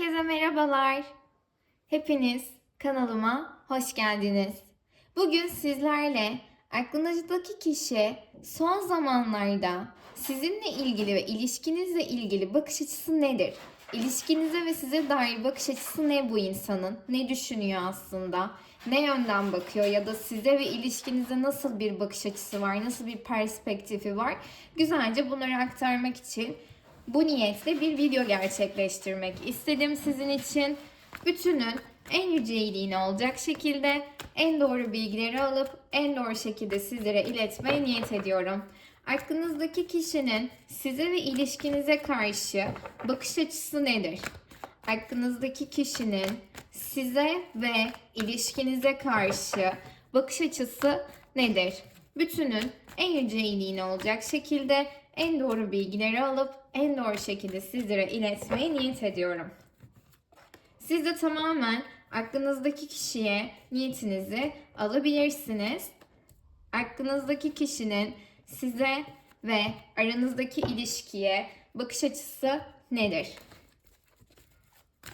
Herkese merhabalar. Hepiniz kanalıma hoş geldiniz. Bugün sizlerle aklınızdaki kişi son zamanlarda sizinle ilgili ve ilişkinizle ilgili bakış açısı nedir? İlişkinize ve size dair bakış açısı ne bu insanın? Ne düşünüyor aslında? Ne yönden bakıyor ya da size ve ilişkinize nasıl bir bakış açısı var? Nasıl bir perspektifi var? Güzelce bunları aktarmak için bu niyetle bir video gerçekleştirmek istedim sizin için. Bütünün en yüce iyiliğine olacak şekilde en doğru bilgileri alıp en doğru şekilde sizlere iletmeye niyet ediyorum. Aklınızdaki kişinin size ve ilişkinize karşı bakış açısı nedir? Aklınızdaki kişinin size ve ilişkinize karşı bakış açısı nedir? Bütünün en yüce iyiliğine olacak şekilde en doğru bilgileri alıp en doğru şekilde sizlere iletmeye niyet ediyorum. Siz de tamamen aklınızdaki kişiye niyetinizi alabilirsiniz. Aklınızdaki kişinin size ve aranızdaki ilişkiye bakış açısı nedir?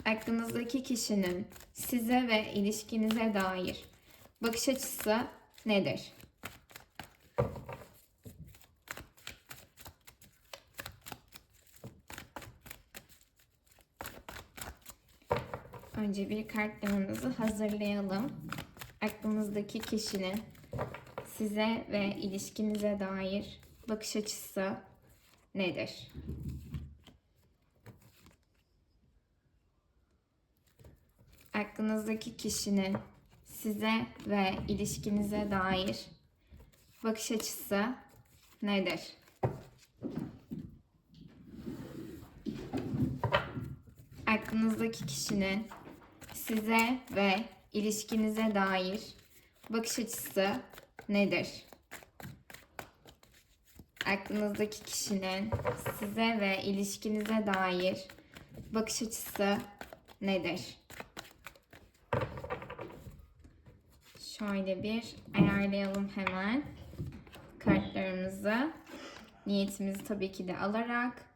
Aklınızdaki kişinin size ve ilişkinize dair bakış açısı nedir? Önce bir kartlarımızı hazırlayalım. Aklınızdaki kişinin size ve ilişkinize dair bakış açısı nedir? Aklınızdaki kişinin size ve ilişkinize dair bakış açısı nedir? aklınızdaki kişinin size ve ilişkinize dair bakış açısı nedir? Aklınızdaki kişinin size ve ilişkinize dair bakış açısı nedir? Şöyle bir ayarlayalım hemen kartlarımızı. Niyetimizi tabii ki de alarak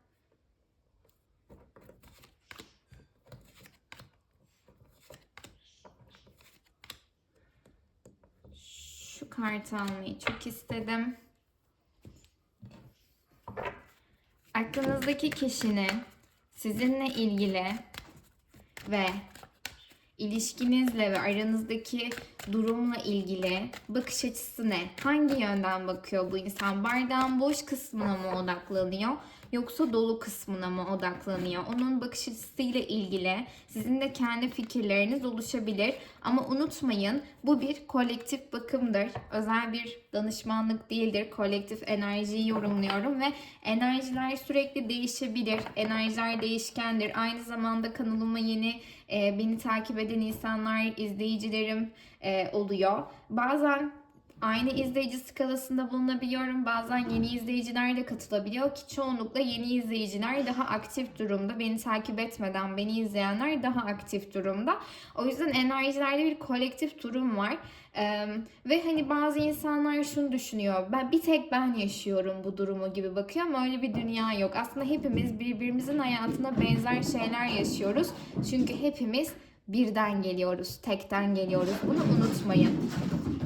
Şu kartı almayı çok istedim. Aklınızdaki kişinin sizinle ilgili ve ilişkinizle ve aranızdaki durumla ilgili bakış açısı ne? Hangi yönden bakıyor bu insan? Bardağın boş kısmına mı odaklanıyor? Yoksa dolu kısmına mı odaklanıyor? Onun bakış açısıyla ilgili sizin de kendi fikirleriniz oluşabilir. Ama unutmayın bu bir kolektif bakımdır. Özel bir danışmanlık değildir. Kolektif enerjiyi yorumluyorum ve enerjiler sürekli değişebilir. Enerjiler değişkendir. Aynı zamanda kanalıma yeni e, beni takip eden insanlar, izleyicilerim e, oluyor. Bazen aynı izleyici skalasında bulunabiliyorum. Bazen yeni izleyiciler de katılabiliyor ki çoğunlukla yeni izleyiciler daha aktif durumda. Beni takip etmeden beni izleyenler daha aktif durumda. O yüzden enerjilerde bir kolektif durum var. Ee, ve hani bazı insanlar şunu düşünüyor. Ben bir tek ben yaşıyorum bu durumu gibi bakıyor ama öyle bir dünya yok. Aslında hepimiz birbirimizin hayatında benzer şeyler yaşıyoruz. Çünkü hepimiz birden geliyoruz, tekten geliyoruz. Bunu unutmayın.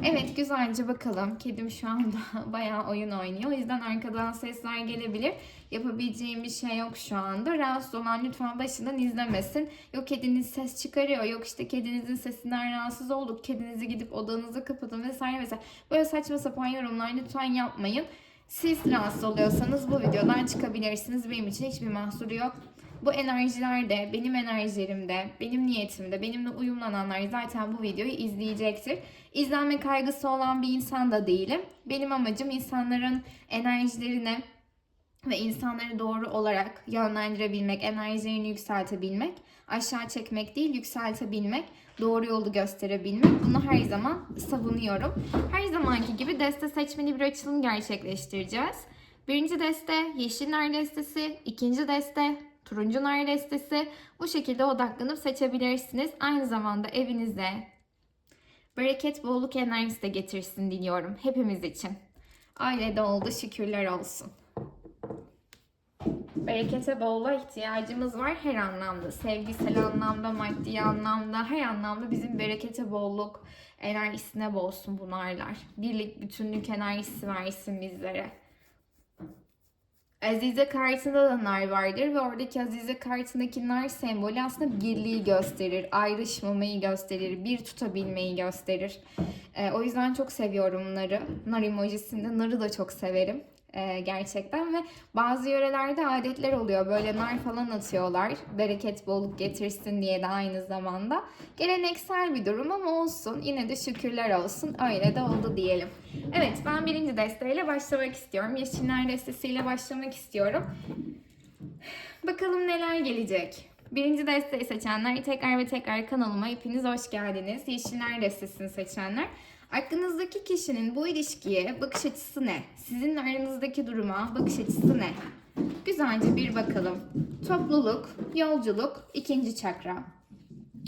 Evet güzelce bakalım. Kedim şu anda bayağı oyun oynuyor. O yüzden arkadan sesler gelebilir. Yapabileceğim bir şey yok şu anda. Rahatsız olan lütfen başından izlemesin. Yok kediniz ses çıkarıyor. Yok işte kedinizin sesinden rahatsız olduk. Kedinizi gidip odanıza kapatın vesaire vesaire. Böyle saçma sapan yorumlar lütfen yapmayın. Siz rahatsız oluyorsanız bu videodan çıkabilirsiniz. Benim için hiçbir mahsuru yok. Bu enerjilerde, benim enerjilerimde, benim niyetimde, benimle uyumlananlar zaten bu videoyu izleyecektir. İzlenme kaygısı olan bir insan da değilim. Benim amacım insanların enerjilerini ve insanları doğru olarak yönlendirebilmek, enerjilerini yükseltebilmek, aşağı çekmek değil, yükseltebilmek, doğru yolu gösterebilmek. Bunu her zaman savunuyorum. Her zamanki gibi deste seçmeli bir açılım gerçekleştireceğiz. Birinci deste yeşiller destesi, ikinci deste turuncu nar destesi. Bu şekilde odaklanıp seçebilirsiniz. Aynı zamanda evinize bereket, bolluk enerjisi de getirsin diliyorum hepimiz için. Aile de oldu şükürler olsun. Berekete bolluğa ihtiyacımız var her anlamda. Sevgisel anlamda, maddi anlamda, her anlamda bizim berekete bolluk enerjisine bolsun bu narlar. Birlik, bütünlük enerjisi versin bizlere. Azize kartında da nar vardır ve oradaki Azize kartındaki nar sembolü aslında birliği gösterir, ayrışmamayı gösterir, bir tutabilmeyi gösterir. Ee, o yüzden çok seviyorum narı. Nar emojisinde narı da çok severim ee, gerçekten ve bazı yörelerde adetler oluyor. Böyle nar falan atıyorlar. Bereket bolluk getirsin diye de aynı zamanda. Geleneksel bir durum ama olsun. Yine de şükürler olsun. Öyle de oldu diyelim. Evet ben birinci desteğiyle başlamak istiyorum. Yeşiller destesiyle başlamak istiyorum. Bakalım neler gelecek. Birinci desteği seçenler tekrar ve tekrar kanalıma hepiniz hoş geldiniz. Yeşiller destesini seçenler. Aklınızdaki kişinin bu ilişkiye bakış açısı ne? Sizin aranızdaki duruma bakış açısı ne? Güzelce bir bakalım. Topluluk, yolculuk, ikinci çakra.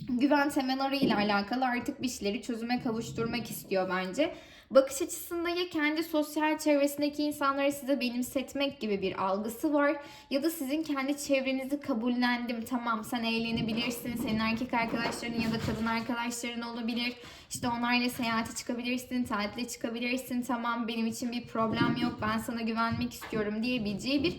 Güven temelleri ile alakalı artık bir şeyleri çözüme kavuşturmak istiyor bence. Bakış açısında ya kendi sosyal çevresindeki insanları size benimsetmek gibi bir algısı var ya da sizin kendi çevrenizi kabullendim tamam sen eğlenebilirsin senin erkek arkadaşların ya da kadın arkadaşların olabilir. İşte onlarla seyahate çıkabilirsin tatile çıkabilirsin tamam benim için bir problem yok ben sana güvenmek istiyorum diyebileceği bir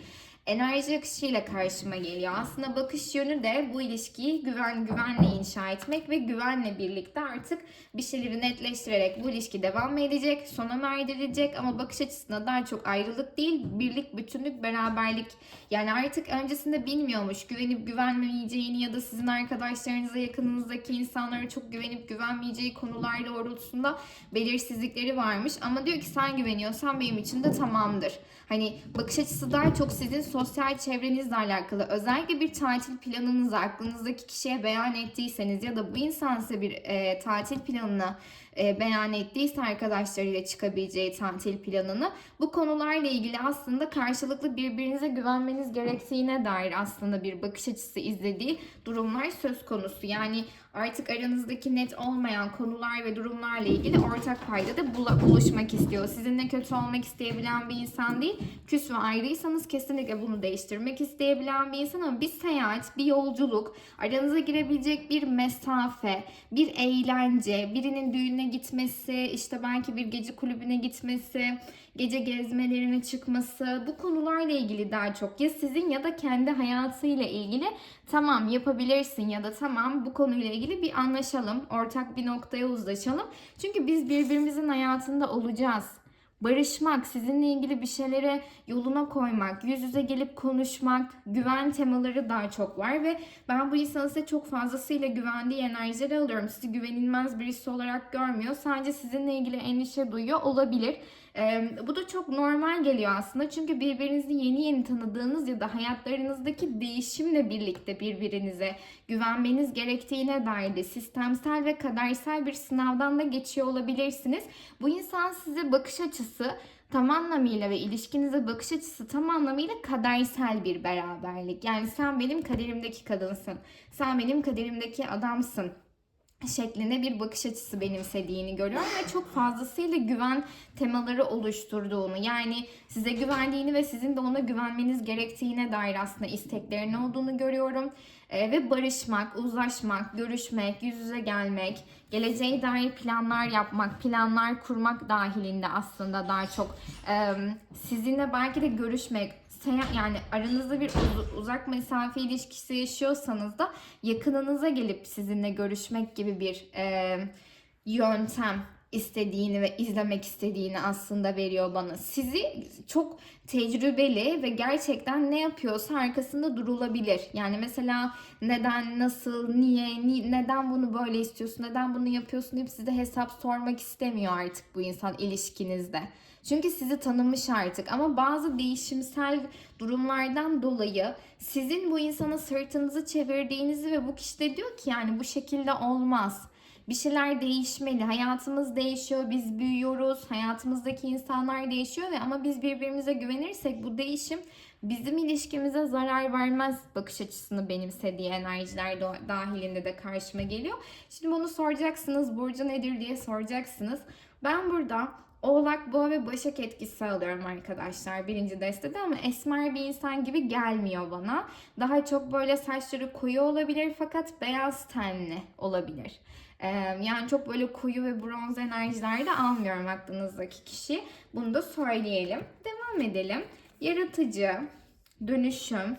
enerji akışıyla karşıma geliyor. Aslında bakış yönü de bu ilişkiyi güven güvenle inşa etmek ve güvenle birlikte artık bir şeyleri netleştirerek bu ilişki devam edecek, sona erdirecek ama bakış açısında daha çok ayrılık değil, birlik, bütünlük, beraberlik. Yani artık öncesinde bilmiyormuş güvenip güvenmeyeceğini ya da sizin arkadaşlarınıza, yakınınızdaki insanlara çok güvenip güvenmeyeceği konular doğrultusunda belirsizlikleri varmış. Ama diyor ki sen güveniyorsan benim için de tamamdır. Hani bakış açısı daha çok sizin sosyal çevrenizle alakalı. Özellikle bir tatil planınızı aklınızdaki kişiye beyan ettiyseniz ya da bu insan size bir e, tatil planını e, beyan ettiyse arkadaşlarıyla çıkabileceği tatil planını bu konularla ilgili aslında karşılıklı birbirinize güvenmeniz gerektiğine dair aslında bir bakış açısı izlediği durumlar söz konusu. Yani artık aranızdaki net olmayan konular ve durumlarla ilgili ortak paydada buluşmak istiyor. Sizinle kötü olmak isteyebilen bir insan değil. Küs ve ayrıysanız kesinlikle bunu değiştirmek isteyebilen bir insan ama bir seyahat, bir yolculuk, aranıza girebilecek bir mesafe, bir eğlence, birinin düğününe gitmesi, işte belki bir gece kulübüne gitmesi, gece gezmelerine çıkması bu konularla ilgili daha çok ya sizin ya da kendi hayatıyla ilgili tamam yapabilirsin ya da tamam bu konuyla ilgili bir anlaşalım, ortak bir noktaya uzlaşalım. Çünkü biz birbirimizin hayatında olacağız. Barışmak, sizinle ilgili bir şeylere yoluna koymak, yüz yüze gelip konuşmak, güven temaları daha çok var ve ben bu insanı size çok fazlasıyla güvendiği enerjileri alıyorum. Sizi güvenilmez birisi olarak görmüyor. Sadece sizinle ilgili endişe duyuyor olabilir. Ee, bu da çok normal geliyor aslında. Çünkü birbirinizi yeni yeni tanıdığınız ya da hayatlarınızdaki değişimle birlikte birbirinize güvenmeniz gerektiğine dair de sistemsel ve kadersel bir sınavdan da geçiyor olabilirsiniz. Bu insan size bakış açısı tam anlamıyla ve ilişkinize bakış açısı tam anlamıyla kadersel bir beraberlik. Yani sen benim kaderimdeki kadınsın. Sen benim kaderimdeki adamsın şeklinde bir bakış açısı benimsediğini görüyorum ve çok fazlasıyla güven temaları oluşturduğunu yani size güvendiğini ve sizin de ona güvenmeniz gerektiğine dair aslında isteklerin olduğunu görüyorum. Ee, ve barışmak, uzlaşmak, görüşmek, yüz yüze gelmek, geleceğe dair planlar yapmak, planlar kurmak dahilinde aslında daha çok e, sizinle belki de görüşmek, yani aranızda bir uz- uzak mesafe ilişkisi yaşıyorsanız da yakınınıza gelip sizinle görüşmek gibi bir e, yöntem istediğini ve izlemek istediğini aslında veriyor bana. Sizi çok tecrübeli ve gerçekten ne yapıyorsa arkasında durulabilir. Yani mesela neden, nasıl, niye, ni- neden bunu böyle istiyorsun, neden bunu yapıyorsun deyip size hesap sormak istemiyor artık bu insan ilişkinizde. Çünkü sizi tanımış artık ama bazı değişimsel durumlardan dolayı sizin bu insana sırtınızı çevirdiğinizi ve bu kişi de diyor ki yani bu şekilde olmaz. Bir şeyler değişmeli. Hayatımız değişiyor, biz büyüyoruz, hayatımızdaki insanlar değişiyor ve ama biz birbirimize güvenirsek bu değişim bizim ilişkimize zarar vermez bakış açısını benimsediği enerjiler de- dahilinde de karşıma geliyor. Şimdi bunu soracaksınız, burcu nedir diye soracaksınız. Ben burada Oğlak, Boğa ve Başak etkisi alıyorum arkadaşlar birinci destede ama esmer bir insan gibi gelmiyor bana. Daha çok böyle saçları koyu olabilir fakat beyaz tenli olabilir. Yani çok böyle koyu ve bronz enerjiler de almıyorum aklınızdaki kişi. Bunu da söyleyelim. Devam edelim. Yaratıcı, dönüşüm,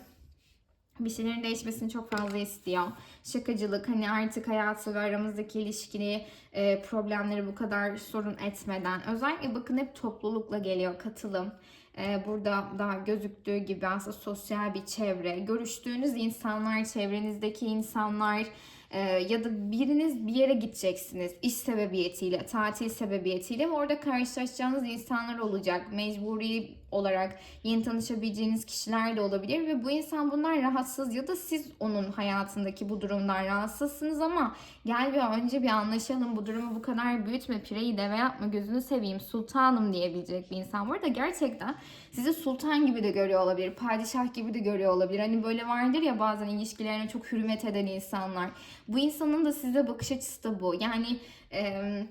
bir şeylerin değişmesini çok fazla istiyor. Şakacılık hani artık hayatı ve aramızdaki ilişkili e, problemleri bu kadar sorun etmeden. Özellikle bakın hep toplulukla geliyor katılım. E, burada daha gözüktüğü gibi aslında sosyal bir çevre. Görüştüğünüz insanlar, çevrenizdeki insanlar e, ya da biriniz bir yere gideceksiniz iş sebebiyetiyle, tatil sebebiyetiyle ve orada karşılaşacağınız insanlar olacak. Mecburi olarak yeni tanışabileceğiniz kişiler de olabilir ve bu insan bundan rahatsız ya da siz onun hayatındaki bu durumdan rahatsızsınız ama gel bir önce bir anlaşalım bu durumu bu kadar büyütme pireyi deve yapma gözünü seveyim sultanım diyebilecek bir insan. Bu arada gerçekten sizi sultan gibi de görüyor olabilir, padişah gibi de görüyor olabilir. Hani böyle vardır ya bazen ilişkilerine çok hürmet eden insanlar. Bu insanın da size bakış açısı da bu. Yani eee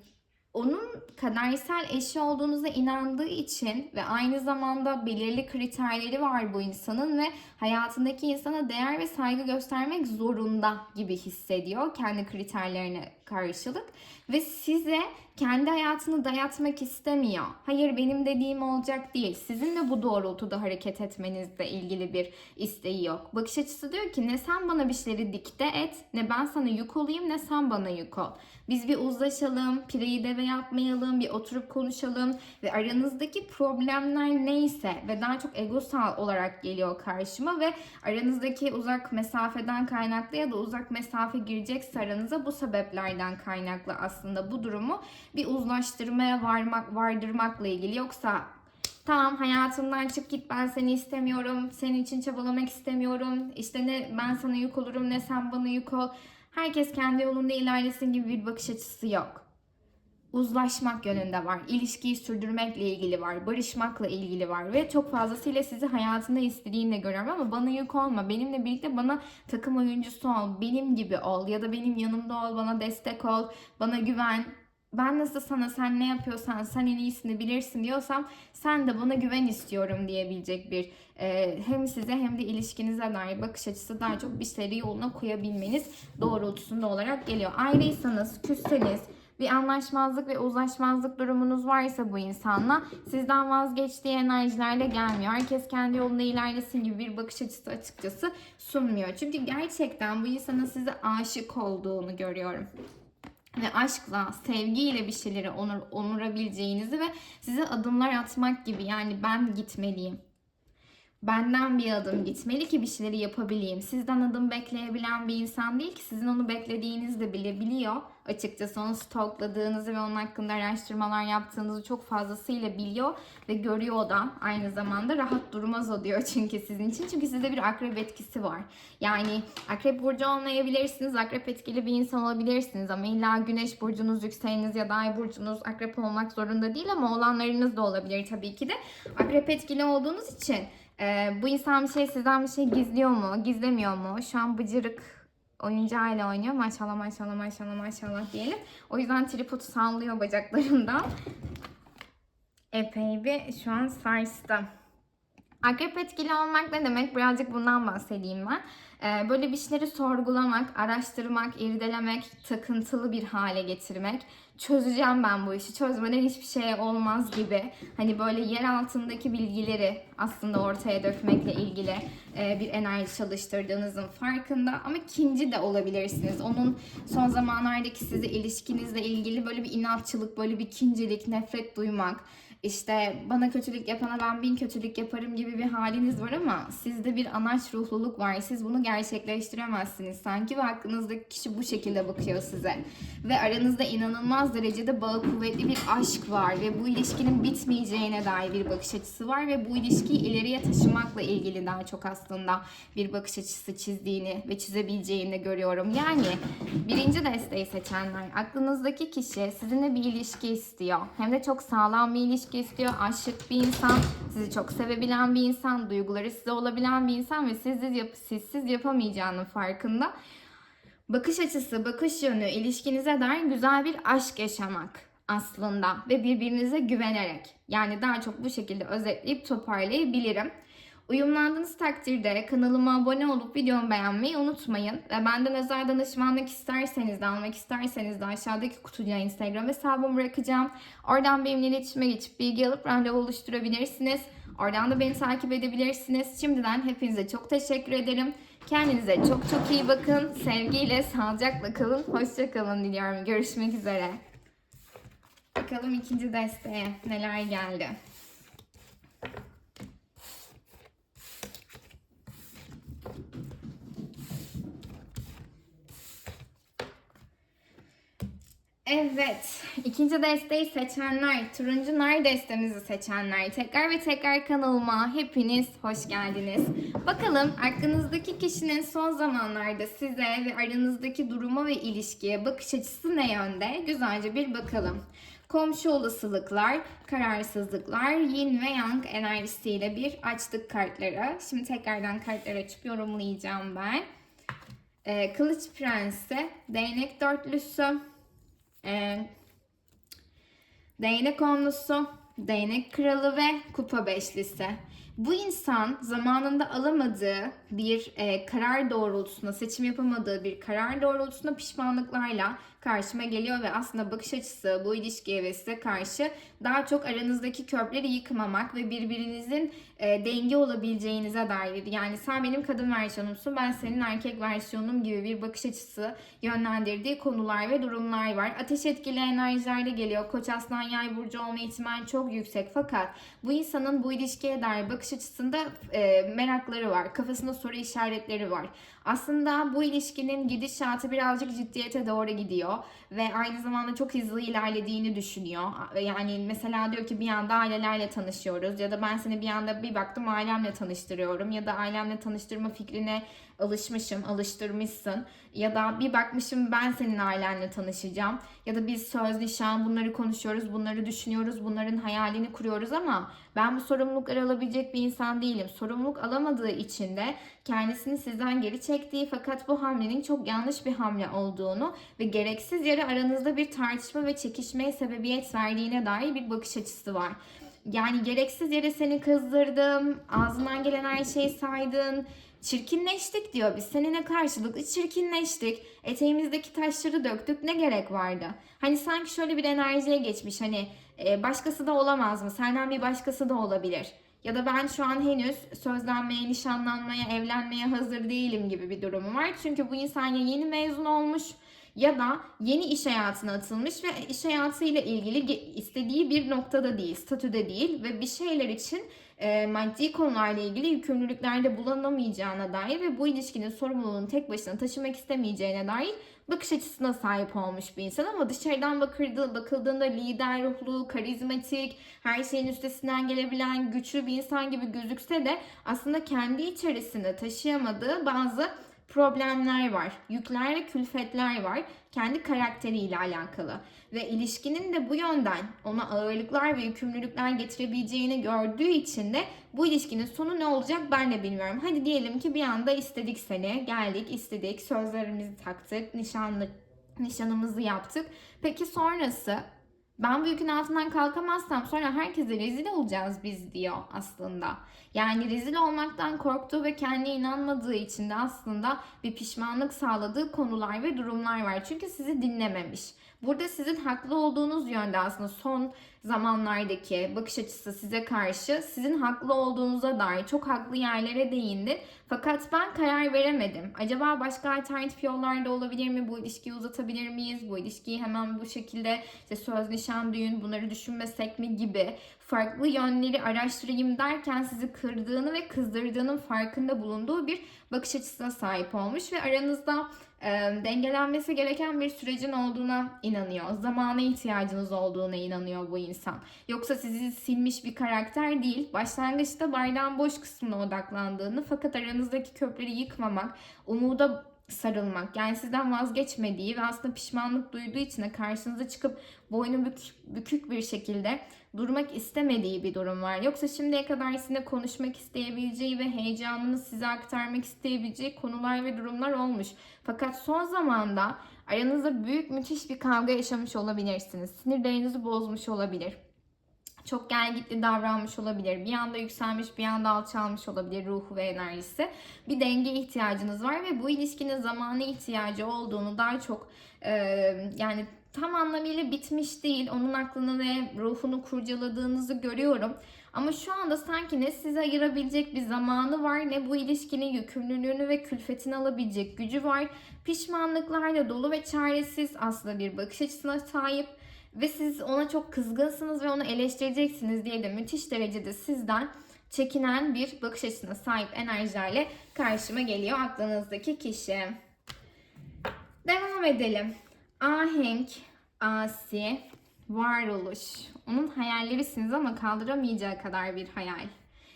onun kadersel eşi olduğunuza inandığı için ve aynı zamanda belirli kriterleri var bu insanın ve hayatındaki insana değer ve saygı göstermek zorunda gibi hissediyor kendi kriterlerine karşılık ve size kendi hayatını dayatmak istemiyor. Hayır benim dediğim olacak değil. Sizinle bu doğrultuda hareket etmenizle ilgili bir isteği yok. Bakış açısı diyor ki ne sen bana bir şeyleri dikte et, ne ben sana yük olayım, ne sen bana yük ol. Biz bir uzlaşalım, pireyi deve yapmayalım, bir oturup konuşalım ve aranızdaki problemler neyse ve daha çok egosal olarak geliyor karşıma ve aranızdaki uzak mesafeden kaynaklı ya da uzak mesafe girecekse aranıza bu sebeplerden kaynaklı aslında bu durumu bir uzlaştırmaya varmak, vardırmakla ilgili. Yoksa tamam hayatımdan çık git ben seni istemiyorum, senin için çabalamak istemiyorum, işte ne ben sana yük olurum ne sen bana yük ol. Herkes kendi yolunda ilerlesin gibi bir bakış açısı yok. Uzlaşmak yönünde var, ilişkiyi sürdürmekle ilgili var, barışmakla ilgili var ve çok fazlasıyla sizi hayatında istediğini de görüyorum ama bana yük olma, benimle birlikte bana takım oyuncusu ol, benim gibi ol ya da benim yanımda ol, bana destek ol, bana güven, ben nasıl sana sen ne yapıyorsan sen en iyisini bilirsin diyorsam sen de bana güven istiyorum diyebilecek bir e, hem size hem de ilişkinize dair bakış açısı daha çok bir şeyleri yoluna koyabilmeniz doğrultusunda olarak geliyor. Ayrıysanız, küsseniz, bir anlaşmazlık ve uzlaşmazlık durumunuz varsa bu insanla sizden vazgeçtiği enerjilerle gelmiyor. Herkes kendi yolunda ilerlesin gibi bir bakış açısı açıkçası sunmuyor. Çünkü gerçekten bu insanın size aşık olduğunu görüyorum ve aşkla, sevgiyle bir şeyleri onur, onurabileceğinizi ve size adımlar atmak gibi yani ben gitmeliyim. Benden bir adım gitmeli ki bir şeyleri yapabileyim. Sizden adım bekleyebilen bir insan değil ki sizin onu beklediğinizi de bile biliyor. Açıkçası onu stalkladığınızı ve onun hakkında araştırmalar yaptığınızı çok fazlasıyla biliyor ve görüyor da aynı zamanda rahat durmaz o diyor çünkü sizin için. Çünkü sizde bir akrep etkisi var. Yani akrep burcu olmayabilirsiniz, akrep etkili bir insan olabilirsiniz ama illa güneş burcunuz, yükseleniniz ya da ay burcunuz akrep olmak zorunda değil ama olanlarınız da olabilir tabii ki de. Akrep etkili olduğunuz için ee, bu insan bir şey sizden bir şey gizliyor mu, gizlemiyor mu? Şu an bıcırık oyuncağıyla oynuyor. Maşallah maşallah maşallah maşallah diyelim. O yüzden tripodu sallıyor bacaklarından. Epey bir şu an sarstı. Akrep etkili olmak ne demek? Birazcık bundan bahsedeyim ben. Ee, böyle bir şeyleri sorgulamak, araştırmak, irdelemek, takıntılı bir hale getirmek. Çözeceğim ben bu işi, çözmeden hiçbir şey olmaz gibi. Hani böyle yer altındaki bilgileri aslında ortaya dökmekle ilgili e, bir enerji çalıştırdığınızın farkında. Ama ikinci de olabilirsiniz. Onun son zamanlardaki size ilişkinizle ilgili böyle bir inatçılık, böyle bir ikincilik, nefret duymak işte bana kötülük yapana ben bin kötülük yaparım gibi bir haliniz var ama sizde bir anaç ruhluluk var. Siz bunu gerçekleştiremezsiniz sanki ve hakkınızdaki kişi bu şekilde bakıyor size. Ve aranızda inanılmaz derecede bağı kuvvetli bir aşk var ve bu ilişkinin bitmeyeceğine dair bir bakış açısı var ve bu ilişkiyi ileriye taşımakla ilgili daha çok aslında bir bakış açısı çizdiğini ve çizebileceğini görüyorum. Yani birinci desteği seçenler aklınızdaki kişi sizinle bir ilişki istiyor. Hem de çok sağlam bir ilişki istiyor. Aşık bir insan, sizi çok sevebilen bir insan, duyguları size olabilen bir insan ve sizsiz, yap sizsiz yapamayacağının farkında. Bakış açısı, bakış yönü, ilişkinize dair güzel bir aşk yaşamak. aslında ve birbirinize güvenerek. Yani daha çok bu şekilde özetleyip toparlayabilirim. Uyumlandığınız takdirde kanalıma abone olup videomu beğenmeyi unutmayın. Ve benden özel danışmanlık isterseniz de almak isterseniz de aşağıdaki kutucuğa Instagram hesabımı bırakacağım. Oradan benimle iletişime geçip bilgi alıp randevu oluşturabilirsiniz. Oradan da beni takip edebilirsiniz. Şimdiden hepinize çok teşekkür ederim. Kendinize çok çok iyi bakın. Sevgiyle, sağlıcakla kalın. Hoşça kalın diliyorum. Görüşmek üzere. Bakalım ikinci desteğe neler geldi. Evet, ikinci desteği seçenler, turuncu nar destemizi seçenler, tekrar ve tekrar kanalıma hepiniz hoş geldiniz. Bakalım aklınızdaki kişinin son zamanlarda size ve aranızdaki duruma ve ilişkiye bakış açısı ne yönde? Güzelce bir bakalım. Komşu olasılıklar, kararsızlıklar, yin ve yang enerjisiyle bir açtık kartları. Şimdi tekrardan kartları açıp yorumlayacağım ben. Ee, Kılıç Prensi, Değnek Dörtlüsü, ee, değnek onlusu, değnek kralı ve kupa beşlisi. Bu insan zamanında alamadığı bir e, karar doğrultusunda, seçim yapamadığı bir karar doğrultusunda pişmanlıklarla karşıma geliyor ve aslında bakış açısı bu ilişkiye ve karşı daha çok aranızdaki köprüleri yıkmamak ve birbirinizin e, denge olabileceğinize dair. Yani sen benim kadın versiyonumsun, ben senin erkek versiyonum gibi bir bakış açısı yönlendirdiği konular ve durumlar var. Ateş etkili enerjilerde geliyor. Koç aslan yay burcu olma ihtimali çok yüksek fakat bu insanın bu ilişkiye dair bakış açısında e, merakları var. Kafasında soru işaretleri var. Aslında bu ilişkinin gidişatı birazcık ciddiyete doğru gidiyor ve aynı zamanda çok hızlı ilerlediğini düşünüyor. Yani mesela diyor ki bir anda ailelerle tanışıyoruz ya da ben seni bir anda bir baktım ailemle tanıştırıyorum ya da ailemle tanıştırma fikrine alışmışım, alıştırmışsın ya da bir bakmışım ben senin ailenle tanışacağım ya da biz söz nişan bunları konuşuyoruz, bunları düşünüyoruz, bunların hayalini kuruyoruz ama ben bu sorumlulukları alabilecek bir insan değilim. Sorumluluk alamadığı için de kendisini sizden geri çektiği fakat bu hamlenin çok yanlış bir hamle olduğunu ve gereksiz yere aranızda bir tartışma ve çekişmeye sebebiyet verdiğine dair bir bakış açısı var. Yani gereksiz yere seni kızdırdım, ağzından gelen her şeyi saydın, Çirkinleştik diyor biz. Seninle karşılıklı çirkinleştik. Eteğimizdeki taşları döktük. Ne gerek vardı? Hani sanki şöyle bir enerjiye geçmiş. Hani e, başkası da olamaz mı? Senden bir başkası da olabilir. Ya da ben şu an henüz sözlenmeye, nişanlanmaya, evlenmeye hazır değilim gibi bir durumu var. Çünkü bu insan ya yeni mezun olmuş ya da yeni iş hayatına atılmış ve iş hayatıyla ilgili istediği bir noktada değil, statüde değil ve bir şeyler için e, maddi konularla ilgili yükümlülüklerde bulunamayacağına dair ve bu ilişkinin sorumluluğunu tek başına taşımak istemeyeceğine dair bakış açısına sahip olmuş bir insan ama dışarıdan bakıldığı, bakıldığında lider ruhlu, karizmatik, her şeyin üstesinden gelebilen güçlü bir insan gibi gözükse de aslında kendi içerisinde taşıyamadığı bazı problemler var. Yükler ve külfetler var. Kendi karakteriyle alakalı. Ve ilişkinin de bu yönden ona ağırlıklar ve yükümlülükler getirebileceğini gördüğü için de bu ilişkinin sonu ne olacak ben de bilmiyorum. Hadi diyelim ki bir anda istedik seni. Geldik, istedik, sözlerimizi taktık, nişanlı, nişanımızı yaptık. Peki sonrası ben bu yükün altından kalkamazsam sonra herkese rezil olacağız biz diyor aslında. Yani rezil olmaktan korktuğu ve kendine inanmadığı için de aslında bir pişmanlık sağladığı konular ve durumlar var. Çünkü sizi dinlememiş. Burada sizin haklı olduğunuz yönde aslında son zamanlardaki bakış açısı size karşı sizin haklı olduğunuza dair çok haklı yerlere değindi. Fakat ben karar veremedim. Acaba başka alternatif yollar da olabilir mi? Bu ilişkiyi uzatabilir miyiz? Bu ilişkiyi hemen bu şekilde işte söz, nişan, düğün bunları düşünmesek mi gibi farklı yönleri araştırayım derken sizi kırdığını ve kızdırdığının farkında bulunduğu bir bakış açısına sahip olmuş ve aranızda e, dengelenmesi gereken bir sürecin olduğuna inanıyor. Zamana ihtiyacınız olduğuna inanıyor bu insan. Yoksa sizi silmiş bir karakter değil. Başlangıçta bardağın boş kısmına odaklandığını fakat aranızdaki köprüleri yıkmamak, umuda sarılmak yani sizden vazgeçmediği ve aslında pişmanlık duyduğu için de karşınıza çıkıp boynu bük, bükük bir şekilde durmak istemediği bir durum var. Yoksa şimdiye kadar sizinle konuşmak isteyebileceği ve heyecanını size aktarmak isteyebileceği konular ve durumlar olmuş. Fakat son zamanda aranızda büyük müthiş bir kavga yaşamış olabilirsiniz. Sinirlerinizi bozmuş olabilir. Çok gelgitli davranmış olabilir. Bir anda yükselmiş, bir anda alçalmış olabilir ruhu ve enerjisi. Bir denge ihtiyacınız var ve bu ilişkinin zamanı ihtiyacı olduğunu daha çok e, yani tam anlamıyla bitmiş değil. Onun aklını ve ruhunu kurcaladığınızı görüyorum. Ama şu anda sanki ne size ayırabilecek bir zamanı var ne bu ilişkinin yükümlülüğünü ve külfetini alabilecek gücü var. Pişmanlıklarla dolu ve çaresiz aslında bir bakış açısına sahip ve siz ona çok kızgınsınız ve onu eleştireceksiniz diye de müthiş derecede sizden çekinen bir bakış açısına sahip enerjilerle karşıma geliyor aklınızdaki kişi. Devam edelim. Ahenk, asi, varoluş. Onun hayallerisiniz ama kaldıramayacağı kadar bir hayal.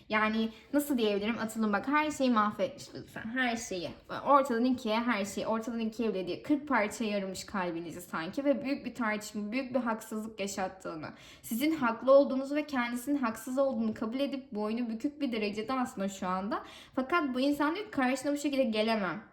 Yani nasıl diyebilirim? Atılım bak her şeyi mahvetmiş lütfen. Her şeyi. Ortadan ikiye her şeyi. Ortadan ikiye bile değil. 40 parça yarılmış kalbinizi sanki. Ve büyük bir tartışma, büyük bir haksızlık yaşattığını. Sizin haklı olduğunuzu ve kendisinin haksız olduğunu kabul edip boynu bükük bir derecede aslında şu anda. Fakat bu insan diyor karşına bu şekilde gelemem.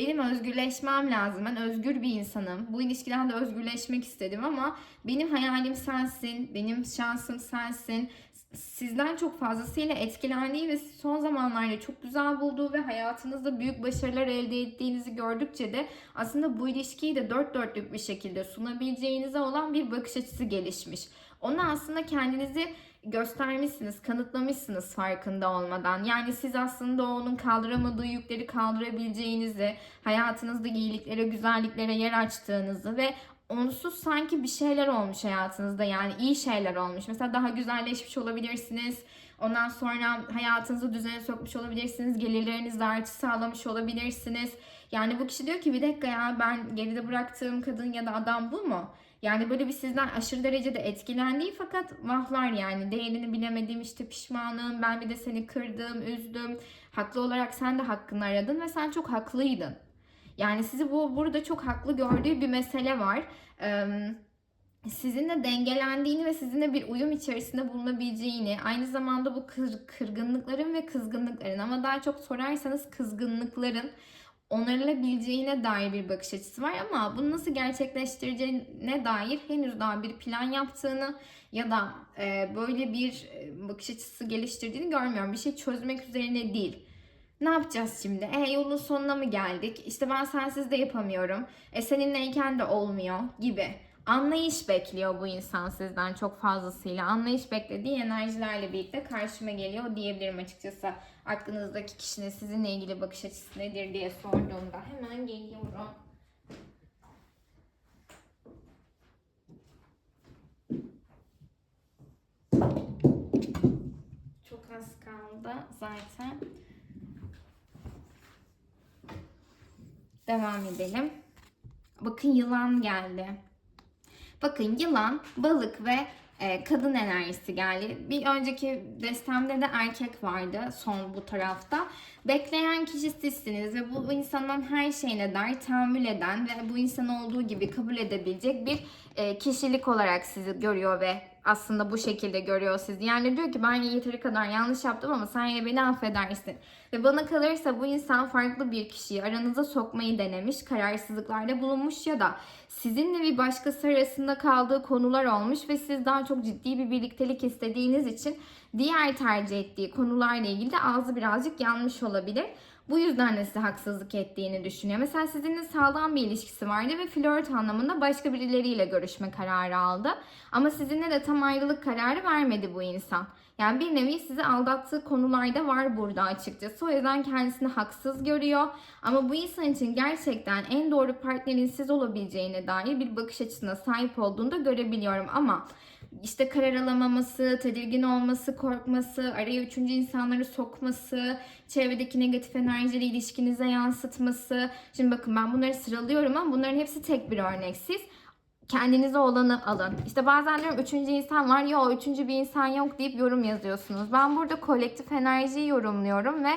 Benim özgürleşmem lazım. Ben özgür bir insanım. Bu ilişkiden de özgürleşmek istedim ama benim hayalim sensin. Benim şansım sensin. Sizden çok fazlasıyla etkilendiği ve son zamanlarda çok güzel bulduğu ve hayatınızda büyük başarılar elde ettiğinizi gördükçe de aslında bu ilişkiyi de dört dörtlük bir şekilde sunabileceğinize olan bir bakış açısı gelişmiş. Ona aslında kendinizi göstermişsiniz, kanıtlamışsınız farkında olmadan. Yani siz aslında onun kaldıramadığı yükleri kaldırabileceğinizi, hayatınızda iyiliklere, güzelliklere yer açtığınızı ve onsuz sanki bir şeyler olmuş hayatınızda yani iyi şeyler olmuş. Mesela daha güzelleşmiş olabilirsiniz. Ondan sonra hayatınızı düzene sokmuş olabilirsiniz. Gelirlerinizde artış sağlamış olabilirsiniz. Yani bu kişi diyor ki bir dakika ya ben geride bıraktığım kadın ya da adam bu mu? Yani böyle bir sizden aşırı derecede etkilendiği fakat vahlar yani değerini bilemedim işte pişmanım ben bir de seni kırdım üzdüm haklı olarak sen de hakkını aradın ve sen çok haklıydın. Yani sizi bu burada çok haklı gördüğü bir mesele var. Ee, sizinle dengelendiğini ve sizinle bir uyum içerisinde bulunabileceğini, aynı zamanda bu kır, kırgınlıkların ve kızgınlıkların ama daha çok sorarsanız kızgınlıkların onarılabileceğine dair bir bakış açısı var ama bunu nasıl gerçekleştireceğine dair henüz daha bir plan yaptığını ya da e, böyle bir e, bakış açısı geliştirdiğini görmüyorum. Bir şey çözmek üzerine değil. Ne yapacağız şimdi? E yolun sonuna mı geldik? İşte ben sensiz de yapamıyorum. E seninleyken de olmuyor gibi. Anlayış bekliyor bu insan sizden çok fazlasıyla. Anlayış beklediği enerjilerle birlikte karşıma geliyor diyebilirim açıkçası. Aklınızdaki kişinin sizinle ilgili bakış açısı nedir diye sorduğumda hemen geliyorum. Çok az kaldı zaten. Devam edelim. Bakın yılan geldi. Bakın yılan, balık ve e, kadın enerjisi geldi. Bir önceki destemde de erkek vardı son bu tarafta. Bekleyen kişi sizsiniz ve bu, bu insanın her şeyine dair tahammül eden ve bu insan olduğu gibi kabul edebilecek bir e, kişilik olarak sizi görüyor ve aslında bu şekilde görüyor sizi. Yani diyor ki ben yeteri kadar yanlış yaptım ama sen yine beni affedersin. Ve bana kalırsa bu insan farklı bir kişiyi aranıza sokmayı denemiş, kararsızlıklarda bulunmuş ya da sizinle bir başkası arasında kaldığı konular olmuş ve siz daha çok ciddi bir birliktelik istediğiniz için diğer tercih ettiği konularla ilgili de ağzı birazcık yanmış olabilir. Bu yüzden de size haksızlık ettiğini düşünüyor. Mesela sizinle sağlam bir ilişkisi vardı ve flört anlamında başka birileriyle görüşme kararı aldı. Ama sizinle de tam ayrılık kararı vermedi bu insan. Yani bir nevi sizi aldattığı konularda var burada açıkçası. O yüzden kendisini haksız görüyor. Ama bu insan için gerçekten en doğru partnerin siz olabileceğine dair bir bakış açısına sahip olduğunu da görebiliyorum. Ama işte karar alamaması, tedirgin olması, korkması, araya üçüncü insanları sokması, çevredeki negatif enerjileri ilişkinize yansıtması. Şimdi bakın ben bunları sıralıyorum ama bunların hepsi tek bir örneksiz kendinize olanı alın. İşte bazen diyorum üçüncü insan var. Yok üçüncü bir insan yok deyip yorum yazıyorsunuz. Ben burada kolektif enerjiyi yorumluyorum ve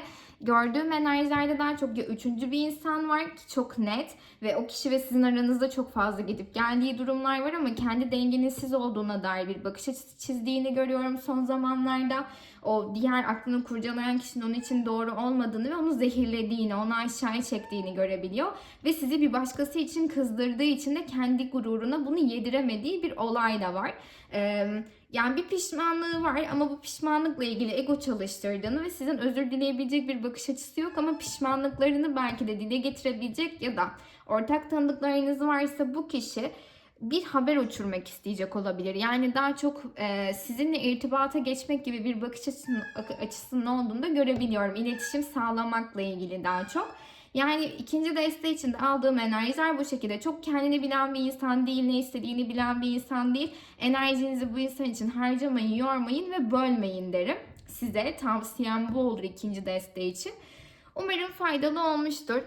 gördüğüm enerjilerde daha çok ya üçüncü bir insan var ki çok net ve o kişi ve sizin aranızda çok fazla gidip geldiği durumlar var ama kendi dengenizsiz olduğuna dair bir bakış açısı çizdiğini görüyorum son zamanlarda. O diğer aklını kurcalayan kişinin onun için doğru olmadığını ve onu zehirlediğini, onu aşağıya çektiğini görebiliyor. Ve sizi bir başkası için kızdırdığı için de kendi gururuna bunu yediremediği bir olay da var. Ee, yani bir pişmanlığı var ama bu pişmanlıkla ilgili ego çalıştırdığını ve sizin özür dileyebilecek bir bakış açısı yok ama pişmanlıklarını belki de dile getirebilecek ya da ortak tanıdıklarınız varsa bu kişi bir haber uçurmak isteyecek olabilir. Yani daha çok e, sizinle irtibata geçmek gibi bir bakış açısının, açısının olduğunu da görebiliyorum. İletişim sağlamakla ilgili daha çok. Yani ikinci deste için aldığım enerjiler bu şekilde. Çok kendini bilen bir insan değil, ne istediğini bilen bir insan değil. Enerjinizi bu insan için harcamayın, yormayın ve bölmeyin derim. Size tavsiyem bu olur ikinci deste için. Umarım faydalı olmuştur.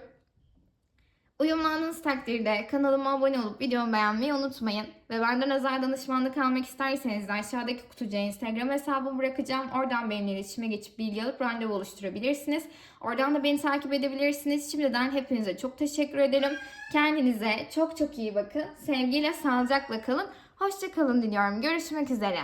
Uyumlandığınız takdirde kanalıma abone olup videomu beğenmeyi unutmayın. Ve benden özel danışmanlık almak isterseniz de aşağıdaki kutucuğa Instagram hesabımı bırakacağım. Oradan benimle iletişime geçip bilgi alıp randevu oluşturabilirsiniz. Oradan da beni takip edebilirsiniz. Şimdiden hepinize çok teşekkür ederim. Kendinize çok çok iyi bakın. Sevgiyle, sağlıcakla kalın. Hoşça kalın diliyorum. Görüşmek üzere.